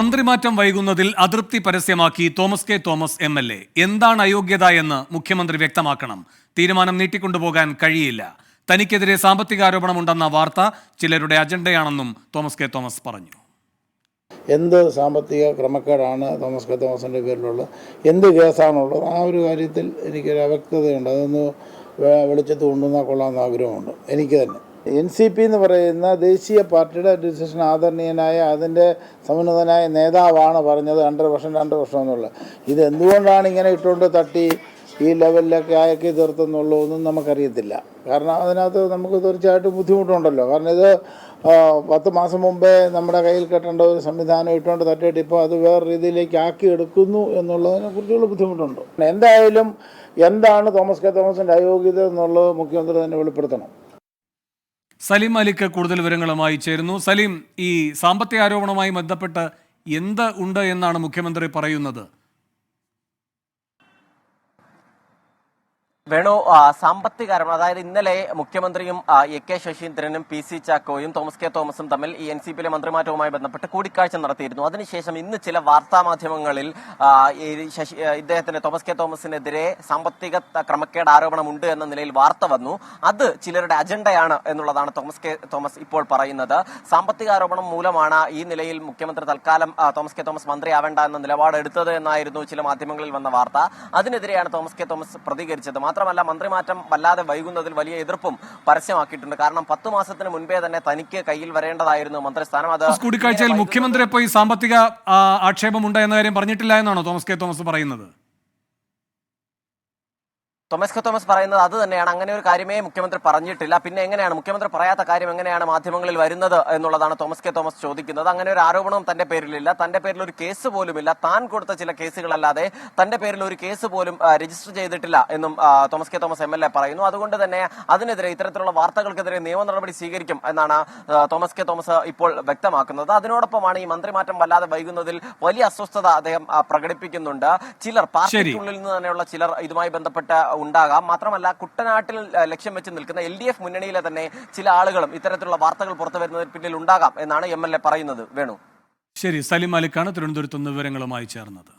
മന്ത്രിമാറ്റം വൈകുന്നതിൽ അതൃപ്തി പരസ്യമാക്കി Thomas K Thomas M L A. എന്താണ് അയോഗ്യത എന്ന് മുഖ്യമന്ത്രി വ്യക്തമാക്കണം. തീരുമാനം നീട്ടിക്കൊണ്ടുപോകാൻ കഴിയില്ല. തനിക്കെതിരെ സാമ്പത്തിക ആരോപണമുണ്ടെന്ന വാർത്ത ചിലരുടെ അജണ്ടയാണെന്നും തോമസ് കെ തോമസ് പറഞ്ഞു. എന്ത് സാമ്പത്തിക ക്രമക്കേടാണ് തോമസ് കെ തോമസിന്റെ പേരിലുള്ള എന്ത് കേസാണുള്ളത്? ആ ഒരു കാര്യത്തിൽ എനിക്കൊരു അവ്യക്തതയുണ്ട് അതൊന്ന് വെളിച്ചത്ത് കൊണ്ടുവന്നാൽ കൊള്ളാമെന്ന് ആഗ്രഹമുണ്ട്. എനിക്ക് തന്നെ. എൻ സി പി എന്ന് പറയുന്ന ദേശീയ പാർട്ടിയുടെ ഡിസിഷൻ ആദരണീയനായ അതിന്റെ സമുന്നതനായ നേതാവാണ് പറഞ്ഞത് രണ്ടര വർഷം രണ്ട് വർഷം എന്നുള്ളത് ഇത് എന്തുകൊണ്ടാണ് ഇങ്ങനെ ഇട്ടുകൊണ്ട് തട്ടി ഈ ലെവലിലൊക്കെ ആക്കി തീർത്തെന്നുള്ളൂ ഒന്നും നമുക്കറിയത്തില്ല. കാരണം അതിനകത്ത് നമുക്ക് തീർച്ചയായിട്ടും ബുദ്ധിമുട്ടുണ്ടല്ലോ. കാരണം ഇത് പത്ത് മാസം മുമ്പേ നമ്മുടെ കയ്യിൽ കെട്ടേണ്ട ഒരു സംവിധാനം ഇട്ടുകൊണ്ട് തട്ടിയിട്ട് ഇപ്പോൾ അത് വേറെ രീതിയിലേക്ക് ആക്കി എടുക്കുന്നു എന്നുള്ളതിനെ കുറിച്ചുള്ള ബുദ്ധിമുട്ടുണ്ട്. എന്തായാലും എന്താണ് തോമസ് കെ തോമസിന്റെ അയോഗ്യത എന്നുള്ളത് മുഖ്യമന്ത്രി തന്നെ വെളിപ്പെടുത്തണം. സലീം അലിക്ക് കൂടുതൽ വിവരങ്ങളുമായി ചേരുന്നു. സലീം ഈ സാമ്പത്തിക ആരോപണവുമായി ബന്ധപ്പെട്ട് എന്ത് ഉണ്ട് എന്നാണ് മുഖ്യമന്ത്രി പറയുന്നത്? വേണു സാമ്പത്തിക കാരണം അതായത് ഇന്നലെ മുഖ്യമന്ത്രിയും എ കെ ശശീന്ദ്രനും പി സി ചാക്കോയും തോമസ് കെ തോമസും തമ്മിൽ ഈ എൻ സി പിയിലെ മന്ത്രിമാറ്റവുമായി ബന്ധപ്പെട്ട് കൂടിക്കാഴ്ച നടത്തിയിരുന്നു. അതിനുശേഷം ഇന്ന് ചില വാർത്താ മാധ്യമങ്ങളിൽ ശശി ആ, ഇദ്ദേഹത്തിന് തോമസ് കെ തോമസിനെതിരെ സാമ്പത്തിക ക്രമക്കേട് ആരോപണമുണ്ട് എന്ന നിലയിൽ വാർത്ത വന്നു. അത് ചിലരുടെ അജണ്ടയാണ് എന്നുള്ളതാണ് തോമസ് കെ തോമസ് ഇപ്പോൾ പറയുന്നത്. സാമ്പത്തിക ആരോപണം മൂലമാണ് ഈ നിലയിൽ മുഖ്യമന്ത്രി തൽക്കാലം തോമസ് കെ തോമസ് മന്ത്രിയാവേണ്ട എന്ന നിലപാട് എടുത്തത് എന്നായിരുന്നു ചില മാധ്യമങ്ങളിൽ വന്ന വാർത്ത. അതിനെതിരെയാണ് തോമസ് കെ തോമസ് പ്രതികരിച്ചത്. മാത്രമല്ല മന്ത്രിമാറ്റം വല്ലാതെ വൈകുന്നതിൽ വലിയ എതിർപ്പും പരസ്യമാക്കിയിട്ടുണ്ട്. കാരണം പത്ത് മാസത്തിന് മുൻപേ തന്നെ തനിക്ക് കയ്യിൽ വരേണ്ടതായിരുന്നു മന്ത്രിസ്ഥാനം. അത് കൂടിക്കാഴ്ചയിൽ മുഖ്യമന്ത്രി പോയി സാമ്പത്തിക ആക്ഷേപം ആക്ഷേപമുണ്ട് എന്ന കാര്യം പറഞ്ഞിട്ടില്ല എന്നാണോ തോമസ് കെ തോമസ് പറയുന്നത്? തോമസ് കെ തോമസ് പറയുന്നത് അത് തന്നെയാണ്. അങ്ങനെ ഒരു കാര്യമേ മുഖ്യമന്ത്രി പറഞ്ഞിട്ടില്ല. പിന്നെ എങ്ങനെയാണ്? മുഖ്യമന്ത്രി പറയാത്ത കാര്യം എങ്ങനെയാണ് മാധ്യമങ്ങളിൽ വരുന്നത് എന്നുള്ളതാണ് തോമസ് കെ തോമസ് ചോദിക്കുന്നത്. അങ്ങനെ ഒരു ആരോപണവും തന്റെ പേരിലില്ല. തന്റെ പേരിൽ ഒരു കേസ് പോലുമില്ല. താൻ കൊടുത്ത ചില കേസുകളല്ലാതെ തന്റെ പേരിൽ ഒരു കേസ് പോലും രജിസ്റ്റർ ചെയ്തിട്ടില്ല എന്നും Thomas K Thomas M L A പറയുന്നു. അതുകൊണ്ട് തന്നെ അതിനെതിരെ ഇത്തരത്തിലുള്ള വാർത്തകൾക്കെതിരെ നിയമ നടപടി സ്വീകരിക്കും എന്നാണ് തോമസ് കെ തോമസ് ഇപ്പോൾ വ്യക്തമാക്കുന്നത്. അതിനോടൊപ്പമാണ് ഈ മന്ത്രിമാറ്റം വല്ലാതെ വൈകുന്നതിൽ വലിയ അസ്വസ്ഥത അദ്ദേഹം പ്രകടിപ്പിക്കുന്നുണ്ട്. ചിലർ പാർട്ടിക്കുള്ളിൽ നിന്ന് തന്നെയുള്ള ചിലർ ഇതുമായി ബന്ധപ്പെട്ട് ഉണ്ടാകാം. മാത്രമല്ല കുട്ടനാട്ടിൽ ലക്ഷ്യം വെച്ച് നിൽക്കുന്ന എൽ ഡി എഫ് മുന്നണിയിലെ തന്നെ ചില ആളുകളും ഇത്തരത്തിലുള്ള വാർത്തകൾ പുറത്തു വരുന്നതിന് പിന്നിൽ ഉണ്ടാകാം എന്നാണ് എം എൽ എ പറയുന്നത്. വേണു. ശരി സലിം അലിക്കാണ് തിരുവനന്തപുരത്ത് വിവരങ്ങളുമായി ചേർന്നത്.